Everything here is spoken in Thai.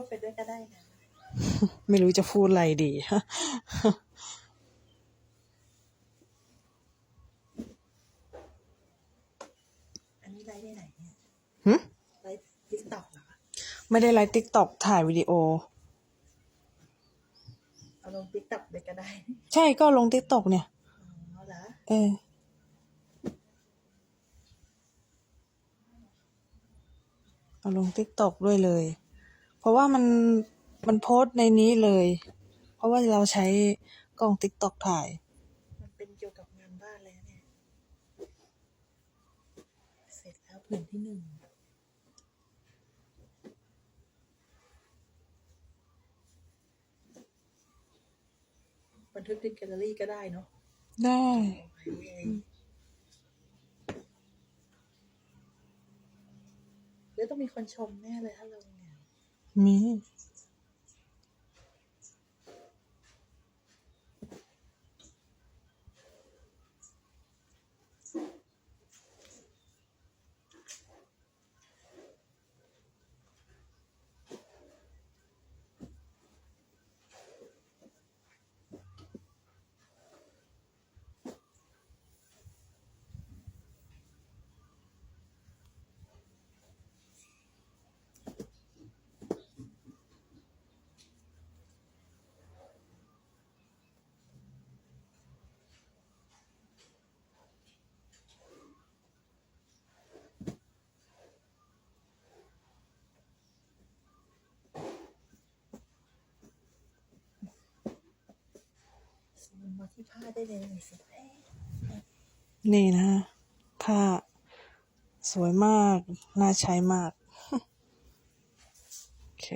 พูดไปด้วยก็ได้นะ ไม่รู้จะพูดอะไรดี อันนี้ไลฟ์ได้ไหนเนี่ยหึ ไลฟ์ทิกตอกเหรอ ไม่ได้ไลฟ์ติ๊กต็อกถ่ายวิดีโอ เอาลงทิกตอกเลยก็ได้ ใช่ก็ลงติ๊กต็อกเนี่ย อ๋อเหรอเออ เอาลงติ๊กต็อกด้วยเลย เพราะว่ามันมันโพสต์ในนี้เลย เพราะว่าเราใช้กล้องติ๊กต็อกถ่าย มันเป็นเกี่ยวกับงานบ้านเลยนะเนี่ย เสร็จแล้วผืนที่หนึ่งบันทึกในแกลเลอรี่ก็ได้เนาะได้หรือต้องมีคนชมแน่เลยถ้าเรา เที่ผ้าได้เลยสวยนี่นะฮะผ้าสวยมาก น่าใช้มาก โอเค